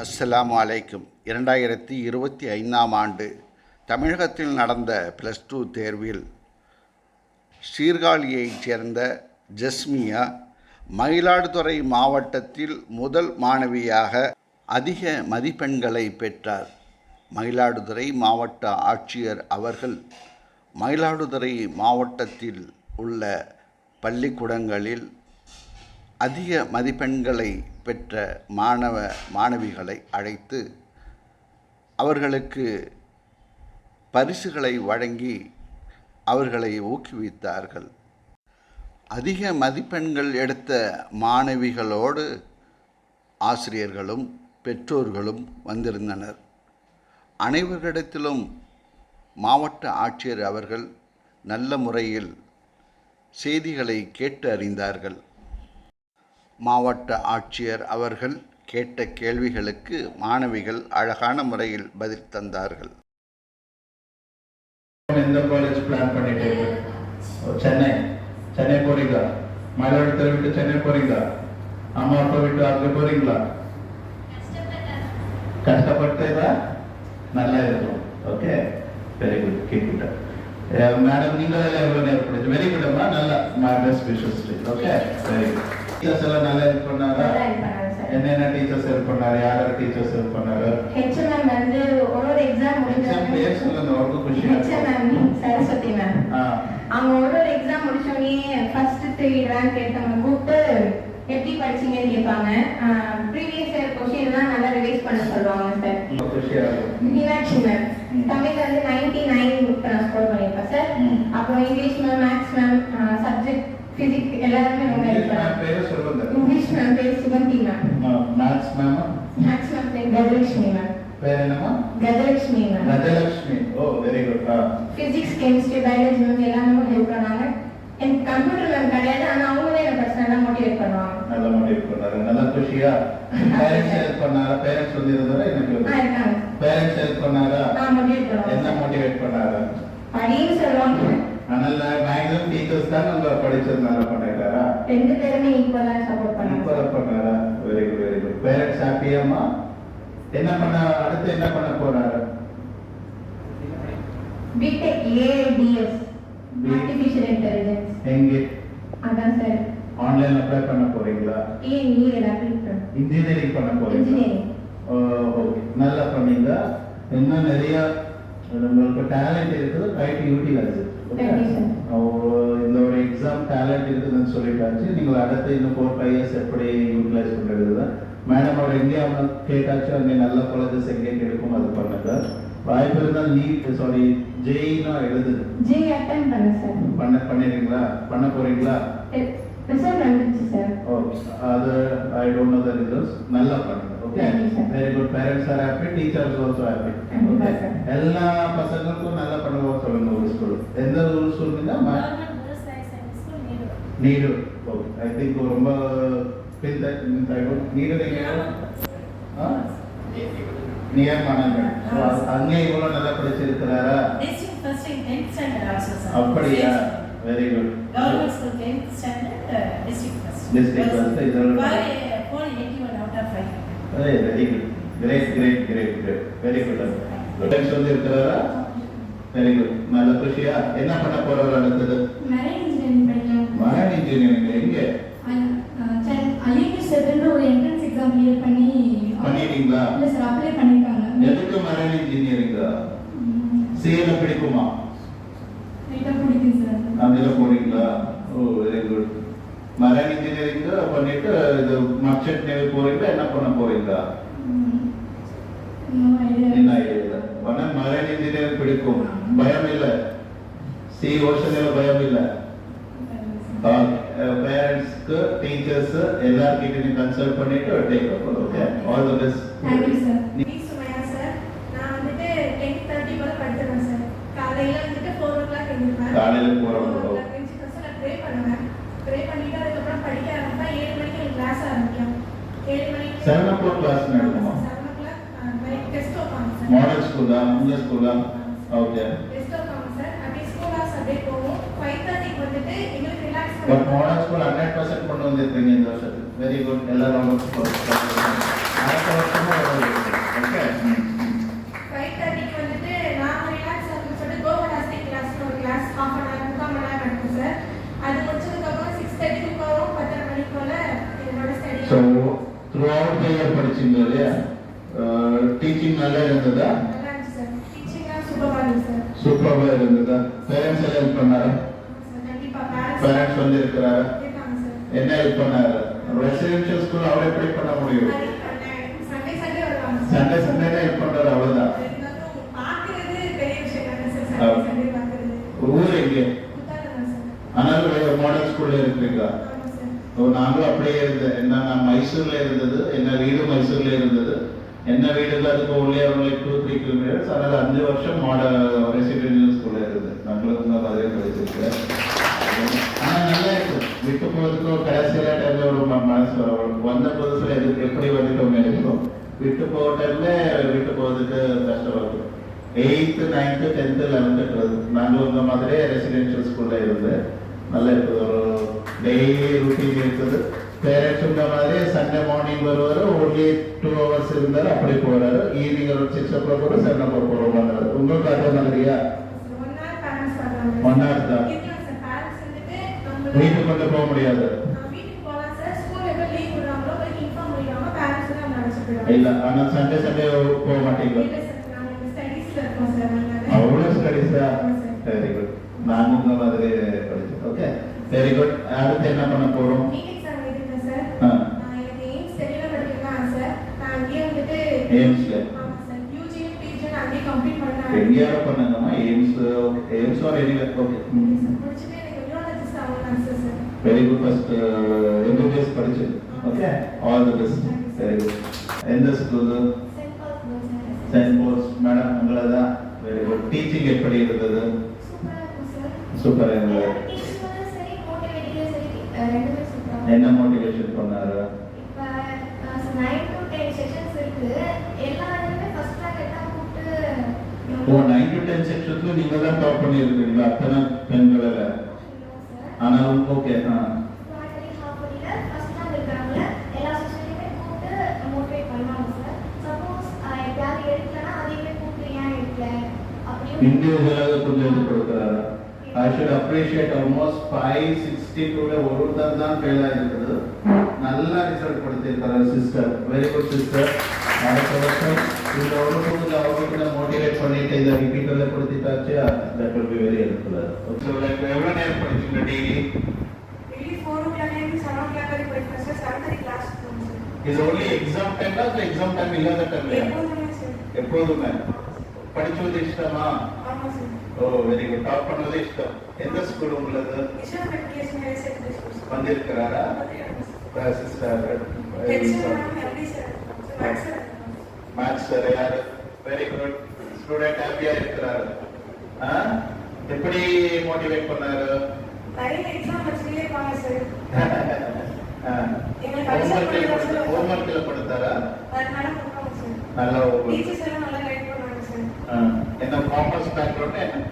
அஸ்ஸலாமு அலைக்கும். இரண்டாயிரத்தி இருபத்தி ஐந்தாம் ஆண்டு தமிழகத்தில் நடந்த ப்ளஸ் டூ தேர்வில் சீர்காழியைச் சேர்ந்த ஜஸ்மியா மயிலாடுதுறை மாவட்டத்தில் முதல் மாணவியாக அதிக மதிப்பெண்களை பெற்றார். மயிலாடுதுறை மாவட்ட ஆட்சியர் அவர்கள் மயிலாடுதுறை மாவட்டத்தில் உள்ள பள்ளிக்கூடங்களில் அதிக மதிப்பெண்களை பெற்ற மாணவ மாணவிகளை அழைத்து அவர்களுக்கு பரிசுகளை வழங்கி அவர்களை ஊக்குவித்தார்கள். அதிக மதிப்பெண்கள் எடுத்த மாணவிகளோடு ஆசிரியர்களும் பெற்றோர்களும் வந்திருந்தனர். அனைவர்களிடத்திலும் மாவட்ட ஆட்சியர் அவர்கள் நல்ல முறையில் செய்திகளை கேட்டு அறிந்தார்கள். மாவட்ட ஆட்சியர் அவர்கள் கேட்ட கேள்விகளுக்கு மாணவிகள் அழகான முறையில் பதில் தந்தார்கள். எந்த காலேஜ் பிளான் பண்ணிட்டு சென்னை சென்னை போறீங்களா? மயிலாடுதுறை விட்டு சென்னை போறீங்களா? அம்மா அப்பா விட்டு அங்க போறீங்களா? கஷ்டப்பட்டதா? நல்லா இருக்கும். Okay very good keep it madam நீங்க எவ்வளவு நேரம் படிச்சு வெரி குட் அம்மா. நல்லா. My best wishes okay very good teachers எல்லாம் நல்லா ஹெல்ப் பண்ணாரா. என்னென்ன டீச்சர்ஸ் ஹெல்ப் பண்ணாரு? யார் யார் டீச்சர்ஸ் ஹெல்ப் பண்ணாரு? HMM வந்து ஒரு ஒரு எக்ஸாம் எக்ஸாம் பேர் சொல்லுங்க ரொம்ப குஷியா இருக்கும் HMM சரஸ்வதி மேம் அவங்க ஒரு ஒரு எக்ஸாம் முடிச்சோடனே ஃபர்ஸ்ட் த்ரீ ரேங்க் எடுத்தவங்க கூப்பிட்டு எப்படி படிச்சீங்கன்னு கேட்பாங்க. ப்ரீவியஸ் இயர் கொஸ்டின் எல்லாம் நல்லா ரிவைஸ் பண்ண சொல்லுவாங்க சார். மீனாட்சி மேம் தமிழ்ல வந்து நைன்டி நைன் நான் ஸ்கோர் பண்ணியிருப்பேன் சார். அப்புறம் English ma'am maths ma'am subject physics எல்லாருமே ரொம்ப பண்ணாங்க English Suganthi ma'am maths ma'am maths ma'am பேர் கஜலட்சுமி மேம் பேர் என்னமா Gajalakshmi ma'am Gajalakshmi. Oh very good physics chemistry biology ma'am எல்லாமே ஹெல்ப் பண்ணாங்க. எனக்கு கம்ப்யூட்டர் மேம் கிடையாது ஆனா அவங்களே என்ன பர்சனலா மோட்டிவேட் பண்ணுவாங்க. நல்ல மோட்டிவேட் பண்ணாரு நல்லா குஷியா? பேரண்ட்ஸ் ஹெல்ப் பண்ணாரா? பேரண்ட்ஸ் வந்து இருந்தாரா எனக்கு பேரண்ட்ஸ் ஹெல்ப் பண்ணாரா? என்ன மோட்டிவேட் பண்ணாரு? படின்னு சொல்லுவாங்க அதனால மேக்ஸிமம் டீச்சர்ஸ் தான் நல்லா பண்ணிட்டாரா? ரெண்டு பேருமே ஈக்குவலா சப்போர்ட் பண்ணாங்க. ஈக்குவலா பண்ணாரா? Very good very good parents ஹாப்பியாமா என்ன பண்ண அடுத்து என்ன பண்ண போறாரு? பிடெக் ஏஐடிஎஸ் ஆர்டிஃபிஷியல் இன்டெலிஜென்ஸ் எங்க? அதான் சார் ஆன்லைன் அப்ளை பண்ண போறீங்களா? இன்ஜினியரிங் பண்ண போறீங்களா? இன்ஜினியரிங் ஓகே நல்லா பண்ணீங்க இன்னும் நிறைய உங்களுக்கு டேலண்ட் இருக்குது ரைட் யூட்டிலைஸ். இந்த ஒரு எக்ஸாம் டேலண்ட் இருக்குதுன்னு சொல்லிட்டாச்சு. நீங்கள் அடுத்து இன்னும் ஃபோர் ஃபைவ் இயர்ஸ் எப்படி யூட்டிலைஸ் பண்ணுறது தான் மேடம் அவர் எங்கே அவங்க கேட்டாச்சு அங்கே நல்ல காலேஜஸ் எங்கே கிடைக்கும் அது பண்ணுங்க. வாய்ப்பு இருந்தால் நீட் சாரி ஜெயினும் எழுதுது அட்டன் பண்ண சார் பண்ண பண்ணிடுறீங்களா? பண்ண போறீங்களா? ரிசல்ட் வந்துருச்சு சார் ஓகே அது I don't know the results நல்லா பண்ணுங்க okay. Very good parents are happy teachers also happy கண்டிப்பா, sir. எல்லா பசங்களுக்கும் நல்லா பண்ணுவோம் சொல்லுங்க எந்த ஒரு ஸ்கூல்னா நீடு ஓகே ஐ திங்க் ரொம்ப பின் நீடு நியர் மனங்கள் அங்கே இவ்வளவு நல்லா படிச்சிருக்கிறாரா. அப்படியா வெரி குட் uh, இதோட- uh, of five. Very good great great great great very good இருக்கிறாரா வெரி குட் நல்ல குஷியா என்ன பண்ண போறவர் அடுத்தது மெரைன் இன்ஜினியரிங் எங்க ஐஐடி செவன் ஒரு என்ட்ரன்ஸ் எக்ஸாம் கிளியர் பண்ணி பண்ணிட்டீங்களா இல்லை சார் அப்ளை பண்ணியிருக்காங்க எதுக்கு மரன் இன்ஜினியரிங் சிஎல பிடிக்குமா லைட்டாக பிடிக்கும் சார் அதுல போறீங்களா ஓ வெரி குட் மரன் இன்ஜினியரிங் பண்ணிட்டு இது மர்ச்சன்ட் நேவி போறீங்களா என்ன பண்ண போறீங்களா என்ன ஐடியா ஆனா மரன் பிடிக்கும். பயம் இல்ல சி ஓஷன்ல பயம் இல்ல பேரண்ட்ஸ்க்கு டீச்சர்ஸ் எல்லார்கிட்ட நீ கன்சல்ட் பண்ணிட்டு take up okay all the best thank you sir P Sumaiya sir நான் வந்துட்டு டென் தேர்ட்டி போல படுத்துருவேன் சார் காலையில வந்துட்டு ஃபோர் ஓ கிளாக் எழுந்திருப்பேன். காலையில four four o'clock. O'clock எழுந்துச்சு ஃபர்ஸ்ட் நான் ப்ரே பண்ணுவேன். ப்ரே பண்ணிட்டு அதுக்கப்புறம் படிக்க ஆரம்பிப்பேன். ஏழு மணிக்கு எனக்கு கிளாஸ் ஆரம்பிக்கும். ஏழு மணிக்கு Seven o'clock class நடக்குமா? செவன் ஓ கிளாக் டெஸ்ட் வைப்பாங்க சார் மாடல் ஸ்கூலா உங்க ஸ்கூலா ஓகே டெஸ்ட் வைப்பாங்க சார் அப்படியே ஸ்கூல் ஹார்ஸ் அப்படியே போகும் ஃபைவ் தேர்ட்டிக்கு வந்துட்டு எங்களுக்கு relax but model school hundred percent கொண்டு வந்திருக்கீங்க இந்த வருஷத்துக்கு. வெரி குட் எல்லாரும் அடுத்த வருஷமும் ஓகே ஸோ த்ரூ அவுட் படிச்சீங்க இல்லையா? டீச்சிங் நல்லா இருந்ததா நல்லா இருந்துச்சு சார் டீச்சிங்லாம் சூப்பராக இருந்துச்சு சார் சூப்பராக இருந்ததா பேரண்ட்ஸ் எல்லாம் ஹெல்ப் பண்ணாரா? பேரண்ட்ஸ் வந்து இருக்கிறாரா என்ன ஹெல்ப் பண்ணாரு? ரெசிடென்ஷியல் ஸ்கூல் அவர் எப்படி பண்ண முடியும். சண்டே சண்டே ஹெல்ப் பண்றாரு அவ்வளவுதான். ஊர் எங்கே? ஆனாலும் மாடல் ஸ்கூல்ல இருக்கிறீங்க ஆமாம் சார் ஓ, நாங்களும் அப்படியே இருந்தேன். என்ன நான் மைசூர்ல இருந்தது என்ன வீடு மைசூர்ல இருந்தது? என்ன வீடுல அதுக்கு உள்ளே ஒரு டூ த்ரீ கிலோமீட்டர்ஸ் அதனால அஞ்சு வருஷம் மாடல் ரெசிடென்ஷியல் ஸ்கூல்ல இருந்தது. நாங்களும் நான் மாதிரியே படிச்சிருக்கேன் ஆனா நல்லா இருக்கு. விட்டு போறதுக்கு ஒரு கடைசியில டைம்ல ஒரு மனசு வரும். வந்த புதுசுல எது எப்படி வந்துட்டோம் இருக்கும் விட்டு போக டைம்ல விட்டு போறதுக்கு கஷ்டம் இருக்கும். Eighth ninth tenth eleventh twelfth நாங்களும் இந்த மாதிரியே ரெசிடென்ஷியல் ஸ்கூல்ல இருந்து நல்லா இருக்குது டெய்லி ருட்டீன் இருக்குது. பேரண்ட்ஸ் சொன்ன மாதிரி சண்டே மார்னிங் வருவார் ஒன்லி டூ ஹவர்ஸ் இருந்தார் அப்படி போறாரு. ஈவினிங் ஒரு சிக்ஸ் ஓ கிளாக் வரும் செவன் ஓ கிளாக் போடுவாங்க உங்களுக்கு அதே மாதிரியா? ஒன் ஹவர் தான். வீட்டுக்கு கொண்டு போக முடியாது. இல்ல ஆனா சண்டே சண்டே போக மாட்டீங்க அவ்வளவு ஸ்டடிஸா சரி குட் நானும் இந்த மாதிரி படிச்சேன். ஓகே வெரி குட் அடுத்து என்ன பண்ண போறோம்? எங்கேயாவது பண்ணுங்கம்மா. AIIMS AIIMS or anyway okay very good first MBBS படிச்சு. Okay all the best very good எந்த ஸ்கூல் சென்ட் போர்ஸ் மேடம் உங்களதான். வெரி குட் டீச்சிங் எப்படி இருந்தது? சூப்பர் இருந்தது டீச்சிங் வந்து சரி மோட்டிவேட்டிங்கும் சரி அஹ் ரெண்டுமே சூப்பராக என்ன மோட்டிவேஷன் பண்ணாரு இப்போ நைன் டு டென் செஷன்ஸ் இருக்கு எல்லா இதுவுமே ஃபர்ஸ்ட் ரேங்க் எல்லாம் கூப்பிட்டு ஓ நைன் டு டென் செக்ஷன்ல நீங்க தான் டாப் பண்ணி இருக்கீங்களா அத்தனை பெண்களை? ஆனா ஆனாலும் ஓகே ஆ இண்டிவிஜுவலாக கொஞ்சம் இது கொடுக்குறாரு I should appreciate almost five sixty டூல ஒருத்தர் தான் ஃபெயில் ஆகிருக்குது நல்ல ரிசல்ட் கொடுத்திருக்காரு சிஸ்டர் வெரி குட் சிஸ்டர் அடுத்த வருஷம் இந்த கொஞ்சம் அவங்களுக்கு மோட்டிவேட் பண்ணிட்டு இதை ரிப்பீட்டர்ல கொடுத்துட்டாச்சு that will be very helpful எவ்வளோ நேரம் படிச்சீங்க டெய்லி இது ஒன்லி எக்ஸாம் டைம்ல இல்லை எக்ஸாம் டைம் இல்லாத டைம்ல எப்போதுமே படிச்சது இஷ்டமா? ஆமாம் sir oh very good top பண்ணது இஷ்டம். எந்த ஸ்கூல் சார் வந்திருக்கிறாரா. சிஸ்டர் எப்படி சார் யாரு வெரி குட் ஸ்டூடெண்ட் ஹாப்பியா இருக்கிறாரு? எப்படி மோட்டிவேட் பண்ணாரு? ஹோம்ஒர்க்கில் கொடுத்தாரா? நல்லா. என்ன commerce background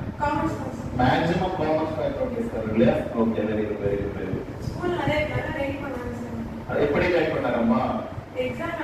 maximum commerce background இருக்காரு இல்லையா? Okay very good very good very good எப்படி கைட் பண்ணாரம்மா எக்ஸாம்